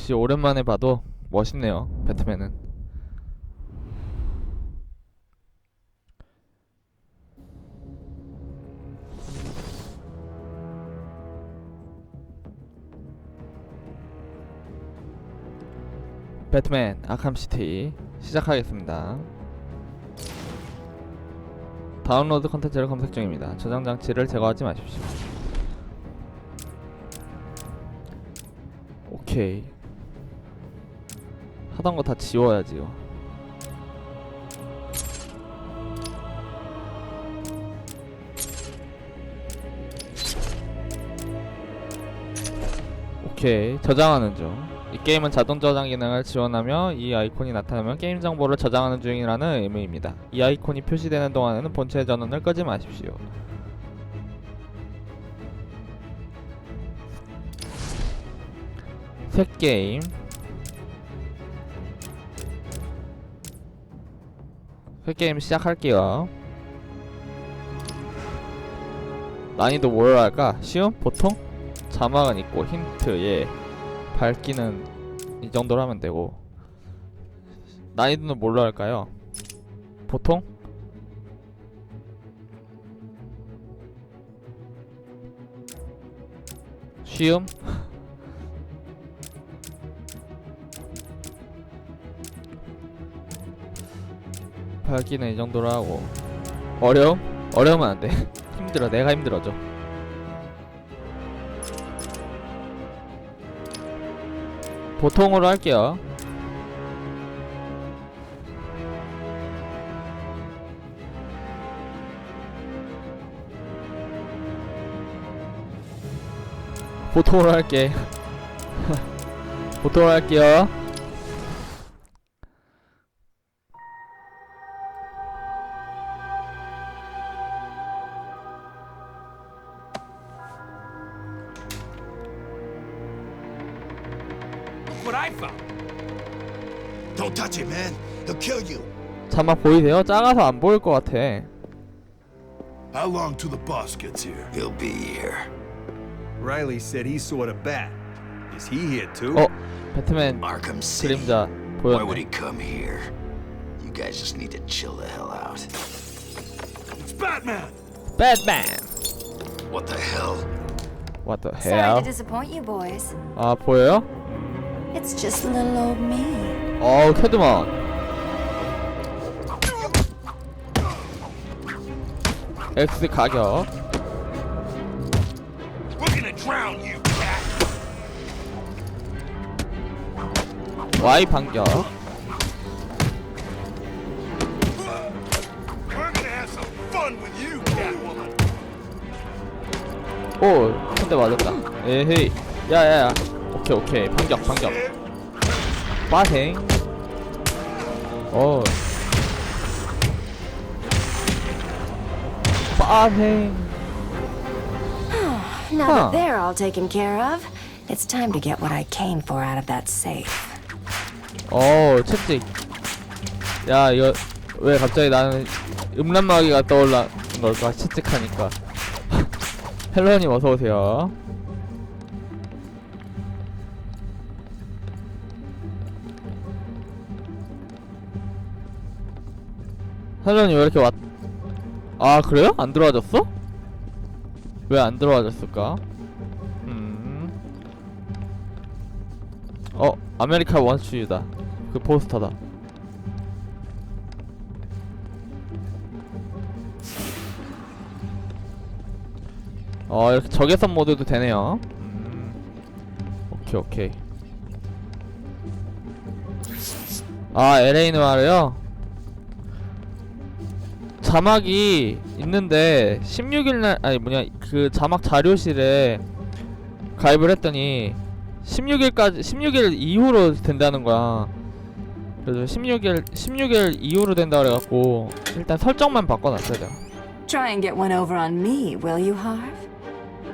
역시 오랜만에 봐도 멋있네요. 배트맨은. 배트맨 아캄시티 시작하겠습니다. 다운로드 컨텐츠를 검색 중입니다. 저장 장치를 제거하지 마십시오. 오케이. 하던 거 다 지워야지요. 오케이. 저장하는 중. 이 게임은 자동 저장 기능을 지원하며 이 아이콘이 나타나면 게임 정보를 저장하는 중이라는 의미입니다. 이 아이콘이 표시되는 동안에는 본체 전원을 끄지 마십시오. 새 게임 새 게임 시작할게요. 난이도 뭘 할까? 쉬움? 보통? 자막은 있고 힌트 예 밝기는 이 정도로 하면 되고 난이도는 뭘로 할까요? 보통? 쉬움? 밝기는 이 정도로 하고. 어려움? 어려우면 안돼. 힘들어. 내가 힘들어져. 보통으로 할게요. 보통으로 할게. 보통으로 할게요 막 보이세요? 작아서 안 보일 것 같아 How long till the boss gets here? He'll be here. Riley said he saw the bat. Is he here too? 어? 배트맨 Arkham City. 그림자 Why would he 보였네 come here? You guys just need to chill the hell out. It's Batman! 배트맨 What the hell? What the Sorry hell to disappoint you boys. 아 보여요? It's just little old me. 어우 캐드먼 X 가격! Y 반격! 오 한대 맞았다 에헤이 야야야 오케이 오케이 반격 반격 빠생 어 빠생 Now Huh. that they're all taken care of, it's time to get what I came for out of that safe. 어 채찍 야 이거 왜 갑자기 나는 음란마귀가 떠올라 걸까 채찍하니까 헬로님 어서 오세요 헬로님 왜 이렇게 왔... 아 그래요? 안 들어와졌어? 왜 안 들어와졌을까? 음... 어 아메리카 원슈유다. 그 포스터다. 어 이렇게 적외선 모드도 되네요. 음, 오케이 오케이. 아 LA 노아르요 자막이 있는데 16일날 아니 뭐냐 그 자막 자료실에 가입을 했더니 16일까지 16일 이후로 된다는 거야. 그래서 16일 16일 이후로 된다 그래갖고 일단 설정만 바꿔놨어야 돼. Try and get one over on me, will you, Harv?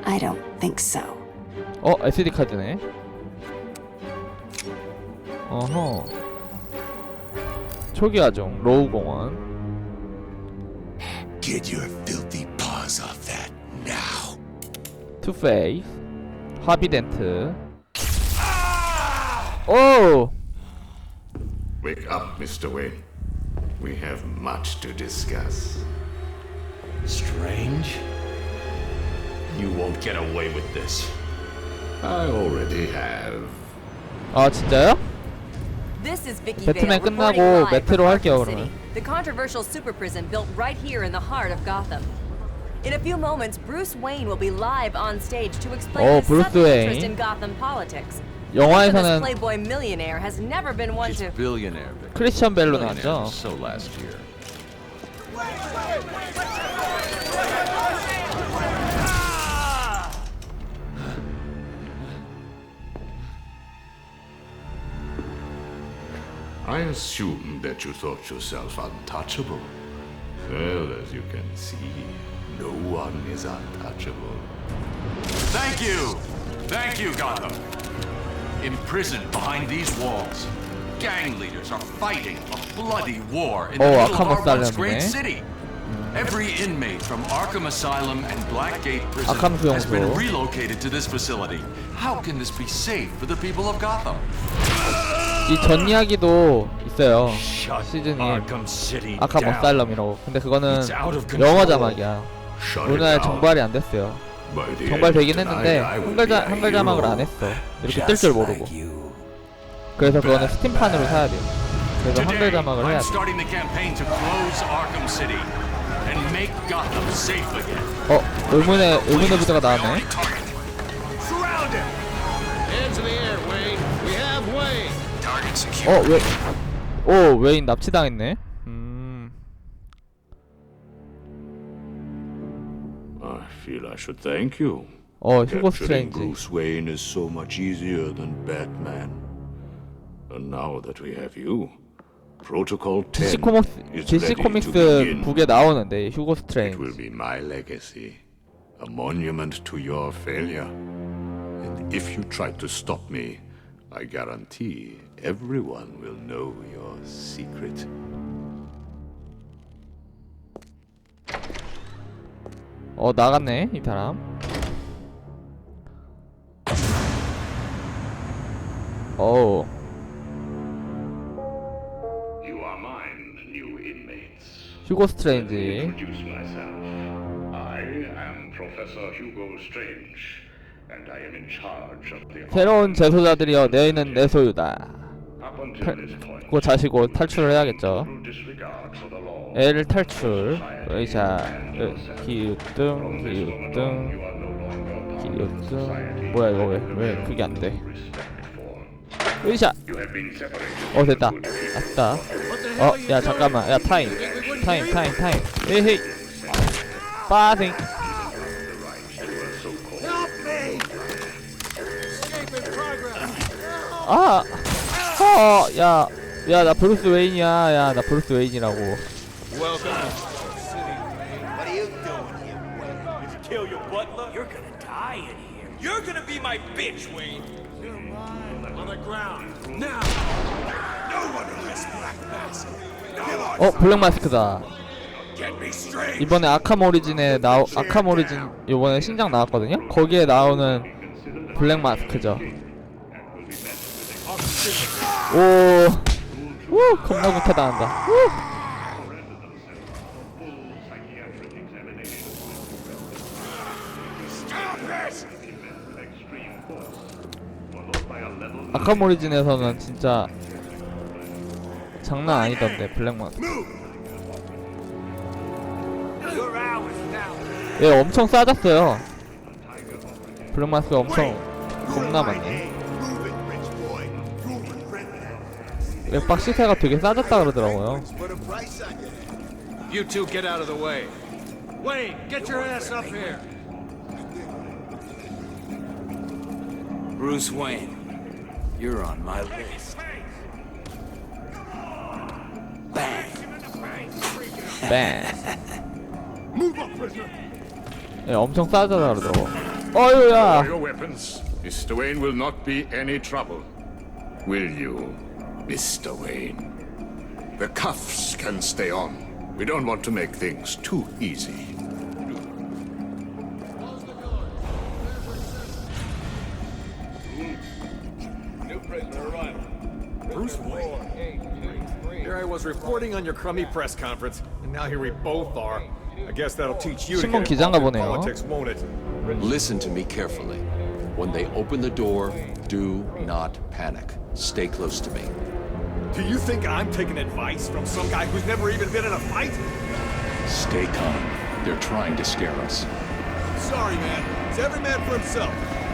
I don't think so. 어 SD 카드네. 어허. 초기 아종 로우 공원 Get your filthy paws off that now! 투페이스 하비덴트 오 Wake up, Mr. Wayne. We have much to discuss. Strange? You won't get away with this. I already have. 아 진짜요? This is Vicky 배트맨 Vale 끝나고 reporting live 매트로 from 할게요, Arkham 그러면. City, the controversial super prison built right here in the heart of Gotham. In a few moments, Bruce Wayne will be live on stage to explain Oh, his Bruce sudden interest Wayne. in Gotham politics. The infamous 영화에서는 playboy millionaire has never been one She's to. billionaire, Vic. 크리스천 벨로 Billionaire 나왔죠. was So last year. I assumed that you thought yourself untouchable. Well, as you can see, no one is untouchable. Thank you! Thank you, Gotham! Imprisoned behind these walls, gang leaders are fighting a bloody war in the middle of our great city. Every inmate from Arkham Asylum and Blackgate Prison has been relocated to this facility. How can this be safe for the people of Gotham? 이 전 이야기도 있어요. 시즌이 down. 어살럼이라고. 근데 그거는. 영어 자막이야. 우리나라에. 정발이 안 됐어요. 정발 되긴 했는데 will 한글 자 자막을 안. 했어. 이렇게 뜰 줄 모르고. 그래서 그거는 스팀판으로 사야 돼요. 그래서 한글 자막을 해야 돼. 어 의문의 의문의 부대가 나왔네. 어 왜? 오 웨인 납치당했네. 음. I feel I should thank you. 어 휴고 Capturing 스트레인지. Bruce Wayne is so much easier than Batman. And now that we have you, Protocol 10 DC 코믹스 is DC ready to 코믹스 begin. 북에 나오는데 휴고 It 스트레인지. will be my legacy, a monument to your failure. And if you try to stop me, I guarantee everyone will know your secret. 어 나갔네 이 사람. 오 You are mine, new inmates. 휴고 스트레인지. introduce myself. I am Professor Hugo Strange, and I am in charge of the 새로운 재소자들이여 너희는 내 소유다. 그거 자시고 탈출을 해야겠죠. L 탈출. 의자. of 기우뚱. society. 뭐야 이거 왜 왜 그게 안 돼? 의자. 어 됐다. 아싸. 어야 잠깐만. 야 타임. 타임 타임 타임. 에헤이. 빠생. 아. 어, 야. 야, 나 브루스 웨인이야. 야, 나 브루스 웨인이라고. 어, 블랙 마스크다. 이번에 아캄 오리진에 나오 아캄 오리진 요번에 신작 나왔거든요. 거기에 나오는 블랙 마스크죠. 오. 우, 겁나 구타당한다. 우. 아캄 오리진에서는 진짜 장난 아니던데 블랙 마스크. You're ours now. 얘 엄청 싸졌어요. 블랙 마스크 엄청 겁나 많네. 맥박 시세가 되게 싸졌다 그러더라고요. You two get out of the way. Wayne, get your ass up here. Bruce Wayne, you're on my list. Bang! 뱅. Move up, prisoner. 얘 엄청 싸졌다 그러더라고. 어휴야. your weapons. Mr. Wayne will not be any trouble. Will you, Mr. Wayne? The cuffs can stay on. We don't want to make things too easy. New prisoner arrival. Bruce Wayne. Here I was reporting on your crummy press conference, and now here we both are. I guess that'll teach you to 신문 get 기자인가 involved in 보네요. politics, won't it? Listen to me carefully. When they open the door, do not panic. Stay close to me. Do you think I'm taking advice from some guy who's never even been in a fight? Stay calm. They're trying to scare us. Sorry, man. It's every man for himself.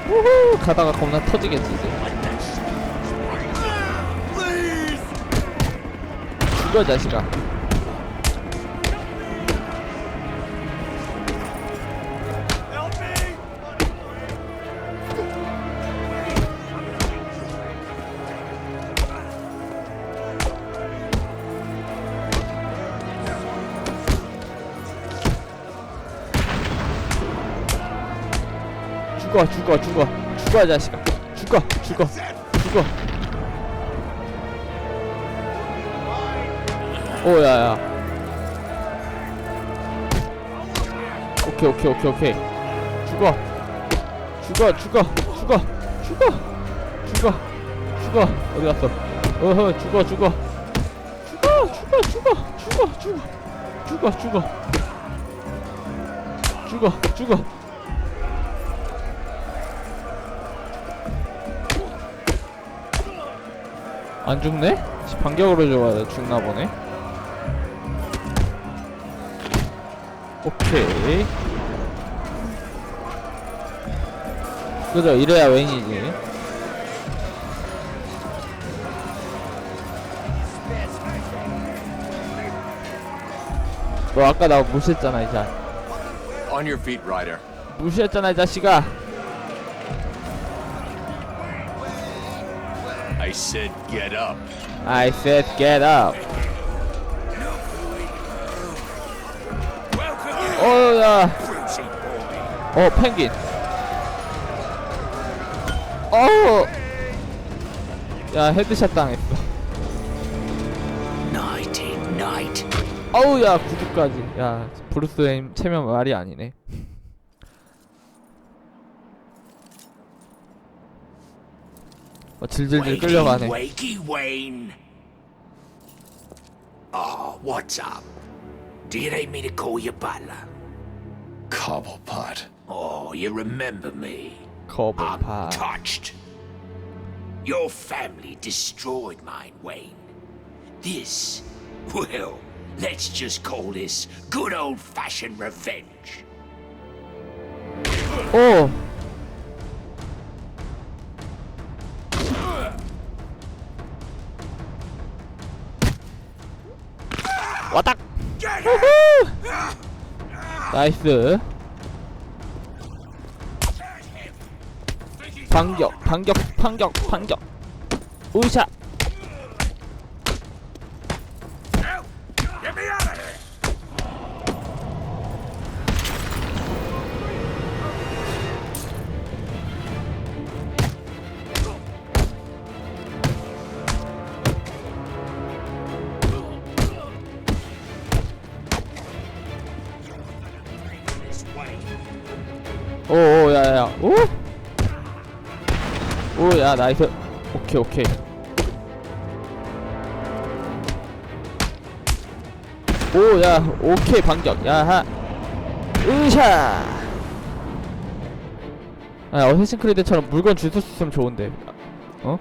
우후 가다가 겁나 터지겠지 이제. Please! 죽어 자식아. 죽어 죽어 죽어 죽어 자식아. 죽어 죽어 죽어. 오야야. 오케이 오케이 오케이 오케이. 죽어. 죽어 죽어 죽어 죽어 죽어 죽어 어디 갔어? 어허 죽어 죽어 죽어 죽어 죽어 죽어 죽어 죽어 죽어 죽어 죽어 안 죽네? 씨, 반격으로 좋아 죽나 보네. 오케이. 그죠 이래야 웨인이지. 너 아까 나 무시했잖아 이 자. On your feet, Ryder. 무시했잖아 이 자식아 I said get up. I said get up. 어 야 어 펭귄 어우 야 헤드샷 당했어. Nighty night. 어우 야 구두까지. 야 브루스 웨인 체면 말이 아니네 어, 질질질 끌려가네 Wakey Wayne. Oh, what's up? Do you need me to call you butler? Cobblepot. Oh, you remember me? I'm 거북파 touched. Your family destroyed mine, Wayne. This, well, let's just call this good old-fashioned revenge. 오 와딱! 나이스. 반격 반격 반격 반격. 우샤 오오 야야야. 오? 오야 나이스. 오케이 오케이. 오야 오케이 반격. 야하. 으샤! 아 어쌔신 크리드처럼 물건 주술 수 있으면 좋은데.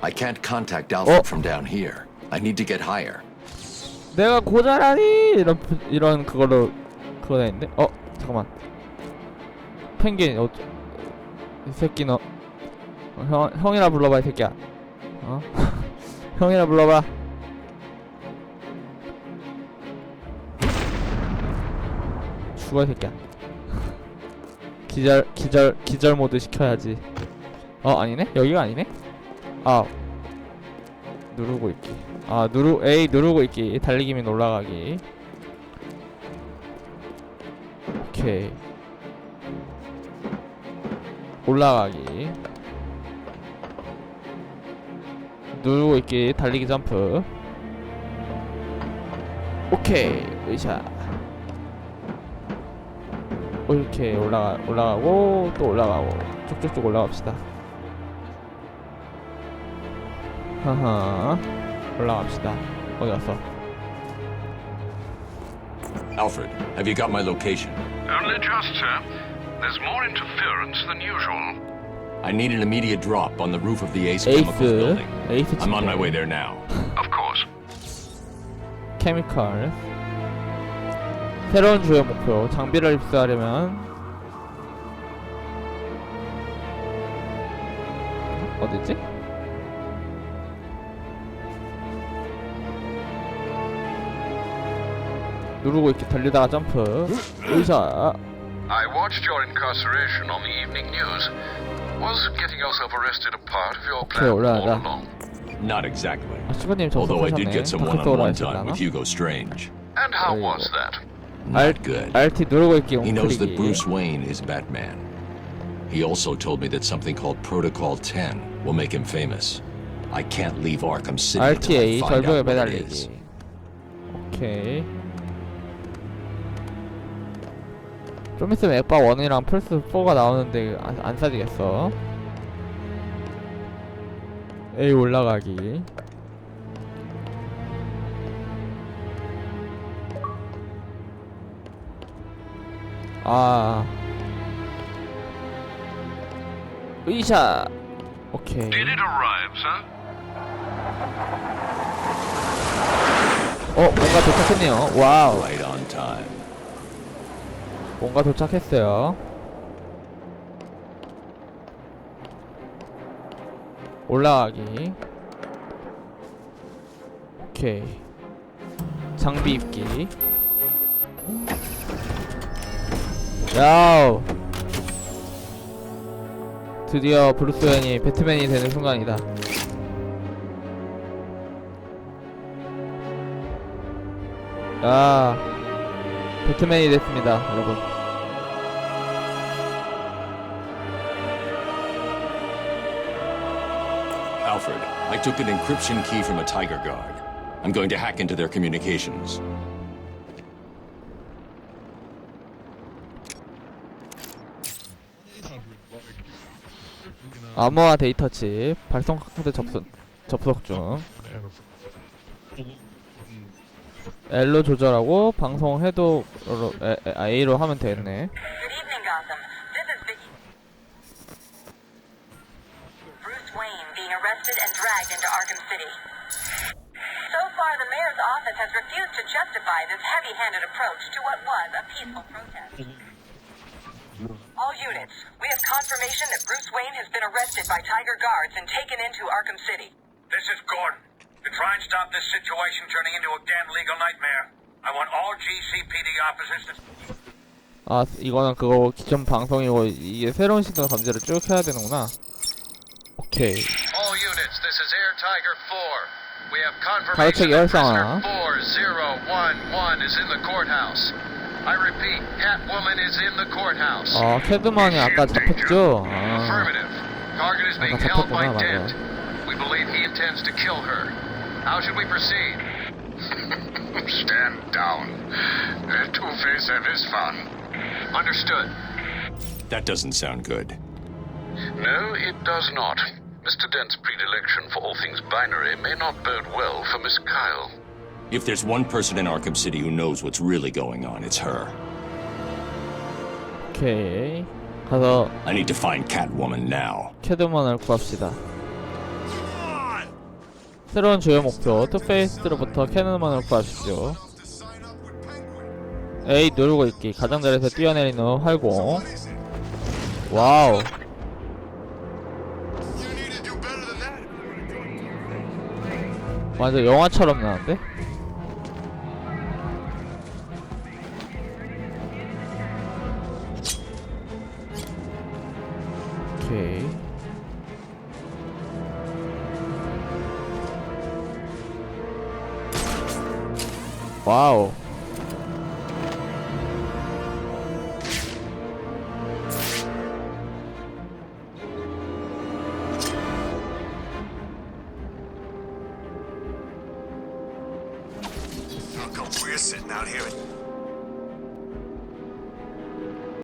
I can't contact Alfred Oh. from down here. I need to get higher. 내가 고자라니! 이런 이런 그걸로 그거 돼 있는데? 어 잠깐만 펭귄 어, 이 새끼 너. 어, 형, 형이라 불러봐 이 새끼야. 어? 형이라 불러봐. 죽어 이 새끼야. 기절 기절 기절 모드 시켜야지. 어 아니네? 여기가 아니네? 아. 누르고 있기. 아 누르 A 누르고 있기. 달리기 및 올라가기. 오케이 올라가기 누르고 있기 달리기 점프 오케이 으샤 이렇게 올라가 올라가고 또 올라가고 쭉쭉쭉 올라갑시다 하하 올라갑시다. 어디 갔어? Alfred, have you got my location? Only just, sir. There's more interference than usual. I need an immediate drop on the roof of the Ace Chemicals 에이스. building. 에이스 I'm on my way there now. Of course. 케미컬. 새로운 주요 목표. 장비를 입수하려면 어디지? 누르고 이렇게 달리다가 점프. 의사. I watched your incarceration on the evening news. Was getting yourself arrested a part of your plan all along? Not exactly. Although I did get some one-on-one time with Hugo Strange. And how was that? Not good. He knows that Bruce Wayne is Batman. He also told me that something called Protocol 10 will make him famous. I can't leave Arkham City until I find out what it is. Okay. 좀 있으면 엑바 1이랑 플스 4가 나오는데 안, 안 사지겠어. A 올라가기. 아. 의샤. 오케이. Did it arrive, sir? 어, 뭔가 도착했네요. 와우. 뭔가 도착했어요. 올라가기. 오케이. 장비 입기. 야우. 드디어 브루스 웨인이 배트맨이 되는 순간이다. 야. 배트맨이 됐습니다, 여러분. I took an encryption key from a Tiger Guard. I'm going to hack into their communications. 암호화 데이터 칩 발송 코드 접속 접속 중. L로 조절하고 방송 에, A로 하면 되겠네. refused to justify this heavy-handed approach to what was a peaceful protest. All units, we have confirmation that Bruce Wayne has been arrested by Tiger Guards and taken into Arkham City. This is Gordon. To try and stop this situation turning into a damn legal nightmare, I want all GCPD officers to 아 이거는 그거 기존 방송이고 이게 새로운 시도 감지를 쭉 해야 되는구나. 오케이. All units, this is Air Tiger 4. confirmation that 활성화. prisoner 4011 is in the courthouse. I repeat, Catwoman is in the courthouse. 어 캐드먼이 아까 잡혔죠. 아 Affirmative. Target is being 아까 held by 잡혔구나, Dent. 맞아. We believe he intends to kill her. How should we proceed? Stand down. Let Two-Face have his fun. Understood. That doesn't sound good. No, it does not. Mr. Dent's predilection for all things binary may not bode well for Miss Kyle. If there's one person in Arkham City who knows what's really going on, it's her. 오케이. 가서 I need to find Catwoman now. 캐드먼을 구합시다. 새로운 주요 목표 투페이스로부터 캐드먼을 구하십시오. A 누르고 있기 가장자리에서 뛰어내린 후 활공. 와우. 완전 영화처럼 나는데? 오케이. 와우.